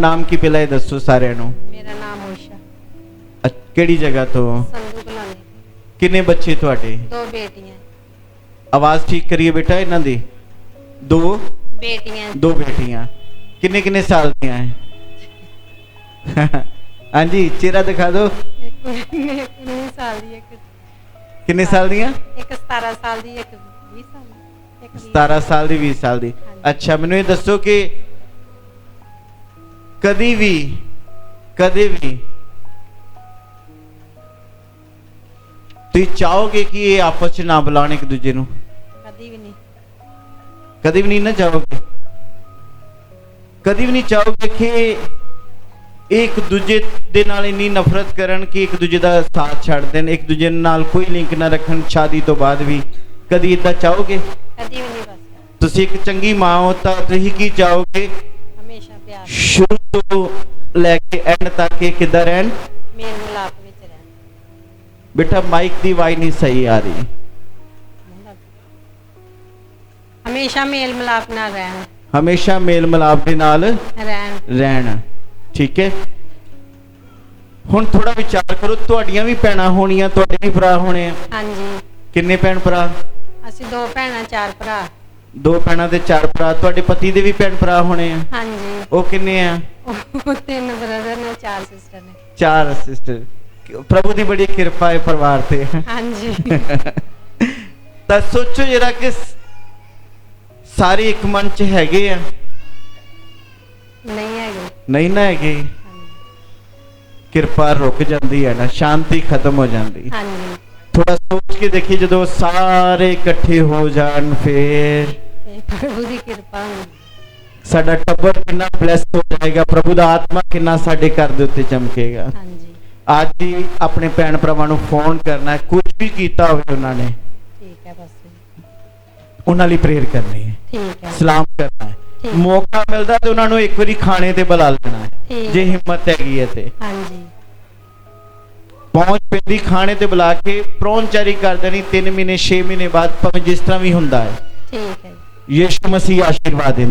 ਨਾਮ ਕੀ ਪਹਿਲਾਂ ਇਹ ਦੱਸੋ ਸਾਰਿਆਂ ਨੂੰ? ਮੇਰਾ ਨਾਮ ਅ- ਕਿਹੜੀ ਜਗ੍ਹਾ ਤੋਂ? ਸੰਧੂ ਕਲੋਨੀ। ਕਿੰਨੇ ਬੱਚੇ ਤੁਹਾਡੇ? ਦੋ ਬੇਟੀਆਂ। ਆਵਾਜ਼ ਠੀਕ ਕਰੀਏ ਬੇਟਾ ਇਹਨਾਂ ਦੀ? ਦੋ? ਬੇਟੀਆਂ ਦੋ ਬੇਟੀਆਂ। ਕਿੰਨੇ ਕਿੰਨੇ ਸਾਲ ਦੀਆਂ ਹੈ ਹਾਂਜੀ ਚਿਹਰਾ ਦਿਖਾ ਦਿਓ। ਇੱਕ ਇੱਕ 19 ਸਾਲ ਦੀ ਇੱਕ ਕਿੰਨੇ ਸਾਲ ਦੀਆਂ? ਇੱਕ 17 ਸਾਲ ਦੀ ਇੱਕ 20 ਸਾਲ ਦੀ ਇੱਕ 20 17 ਸਾਲ ਦੀ। 20 ਸਾਲ ਦੀ। ਅੱਛਾ ਮੈਨੂੰ ਇਹ ਦੱਸੋ ਕਿ ਕਦੀ ਵੀ ਕਦੇ ਵੀ ਤੁਸੀਂ ਚਾਹੋਗੇ ਕਿ ਇਹ ਆਪਸ ਚ ਨਾ ਬੁਲਾਣ ਇੱਕ ਦੂਜੇ ਨੂੰ? ਕਦੀ ਵੀ ਨਹੀਂ। ਕਦੀ ਵੀ ਨਹੀਂ ਨਾ ਚਾਹੋਗੇ? ਕਦੀ ਵੀ ਨਹੀਂ ਚਾਹੋਗੇ ਕਿ ਇੱਕ ਦੂਜੇ ਦੇ ਨਾਲ ਇੰਨੀ ਨਫ਼ਰਤ ਕਰਨ ਕਿ ਇੱਕ ਦੂਜੇ ਦਾ ਸਾਥ ਛੱਡ ਦੇਣ ਇੱਕ ਦੂਜੇ ਨਾਲ ਕੋਈ ਲਿੰਕ ਨਾ ਰੱਖਣ ਸ਼ਾਦੀ ਤੋਂ ਬਾਅਦ ਵੀ? ਕਦੀ ਇਦਾਂ ਚਾਹੋਗੇ? ਕਦੀ ਵੀ ਨਹੀਂ ਬਸ। ਤੁਸੀਂ ਇੱਕ ਚੰਗੀ ਮਾਂ ਹੋ ਤਾਂ ਤੁਸੀਂ ਕੀ ਚਾਹੋਗੇ? ਹਮੇਸ਼ਾ ਪਿਆਰ। ਸ਼ੁਰੂ ਤੋਂ ਲੈ ਕੇ ਐਂਡ ਤੱਕ ਇਹ ਕਿੱਦਾਂ ਰਹਿਣ? ਮੇਲ ਮਿਲਾਪ ਵਿੱਚ ਰਹਿਣਾ। ਬੇਟਾ ਮਾਈਕ ਦੀ ਆਵਾਜ਼ ਨਹੀਂ ਸਹੀ ਆ ਰਹੀ। ਹਮੇਸ਼ਾ ਮੇਲ ਮਿਲਾਪ ਨਾਲ ਰਹਿਣਾ। ਹਮੇਸ਼ਾ ਮੇਲ ਮਿਲਾਪ ਦੇ ਨਾਲ ਰਹਿਣ। ਰਹਿਣ। ਠੀਕ ਹੈ? ਹੁਣ ਥੋੜਾ ਵਿਚਾਰ ਕਰੋ ਤੁਹਾਡੀਆਂ ਵੀ ਭੈਣਾਂ ਹੋਣੀਆਂ ਤੁਹਾਡੇ ਵੀ ਭਰਾ ਹੋਣੇ ਆ। ਹਾਂਜੀ। ਕਿੰਨੇ ਭੈਣ ਭਰਾ? ਅਸੀਂ ਦੋ ਭੈਣਾਂ ਚਾਰ ਭਰਾ। ਦੋ ਭੈਣਾਂ ਤੇ ਚਾਰ ਭਰਾ ਤੁਹਾਡੇ ਪਤੀ ਦੇ ਵੀ ਭੈਣ ਭਰਾ ਹੋਣੇ ਆ? ਹਾਂਜੀ। ਉਹ ਕਿੰਨੇ ਆ? ਉਹ ਤਿੰਨ ਬ੍ਰਦਰ ਨੇ ਚਾਰ ਸਿਸਟਰ ਨੇ। ਚਾਰ ਸਿਸਟਰ ਪ੍ਰਭੂ ਦੀ ਬੜੀ ਕਿਰਪਾ ਹੈ ਪਰਿਵਾਰ ਤੇ। ਹਾਂਜੀ। ਤਾਂ ਸੋਚੋ ਜਰਾ ਕਿ ਸਾਰੇ ਇੱਕ ਮਨ ਚ ਹੈਗੇ ਆ? ਨਹੀਂ ਹੈਗੇ। ਨਹੀਂ ਨਾ ਹੈਗੇ। ਕਿਰਪਾ ਰੁਕ ਜਾਂਦੀ ਹੈ ਨਾ ਸ਼ਾਂਤੀ ਖਤਮ ਹੋ ਜਾਂਦੀ। ਹਾਂਜੀ। ਥੋੜਾ ਸੋਚ ਕੇ ਦੇਖੀ ਜਦੋਂ ਸਾਰੇ ਇਕੱਠੇ ਹੋ ਜਾਣ ਫੇਰ। ਪ੍ਰਭੂ ਦੀ ਕਿਰਪਾ ਸਾਡਾ ਟੱਬਰ ਕਿੰਨਾ ਬਲੈਸ ਹੋ ਜਾਏਗਾ ਪ੍ਰਭੂ ਦਾ ਆਤਮਾ ਕਿੰਨਾ ਸਾਡੇ ਘਰ ਦੇ ਉੱਤੇ ਚਮਕੇਗਾ। ਹਾਂਜੀ। ਅੱਜ ਹੀ ਆਪਣੇ ਭੈਣ ਭਰਾਵਾਂ ਨੂੰ ਫੋਨ ਕਰਨਾ ਹੈ ਕੁਝ ਵੀ ਕੀਤਾ ਹੋਵੇ ਉਹਨਾਂ ਨੇ ਠੀਕ ਹੈ ਬਸ। ਉਹਨਾਂ ਲਈ ਪ੍ਰੇਅਰ ਕਰਨੀ ਹੈ। ਠੀਕ ਹੈ। ਸਲਾਮ ਕਰਨਾ ਹੈ। ਮੌਕਾ ਮਿਲਦਾ ਤੇ ਉਹਨਾਂ ਨੂੰ ਇੱਕ ਵਾਰੀ ਖਾਣੇ ਤੇ ਬੁਲਾ ਲੈਣਾ ਹੈ। ਜੇ ਹਿੰਮਤ ਹੈਗੀ ਹੈ ਤੇ। ਹਾਂਜੀ। ਪਹੁੰਚ ਪੈਂਦੀ ਖਾਣੇ ਤੇ ਬੁਲਾ ਕੇ ਪ੍ਰੋਨਚਾਰੀ ਕਰ ਦੇਣੀ 3 ਮਹੀਨੇ 6 ਮਹੀਨੇ ਬਾਅਦ ਭਾਵੇਂ ਜਿਸ ਤਰ੍ਹਾਂ ਵੀ ਹੁੰਦਾ ਹੈ। ਠੀਕ ਹੈ ਯਿਸੂ ਮਸੀਹ ਆਸ਼ੀਰਵਾਦ ਦਿੰਦਾ।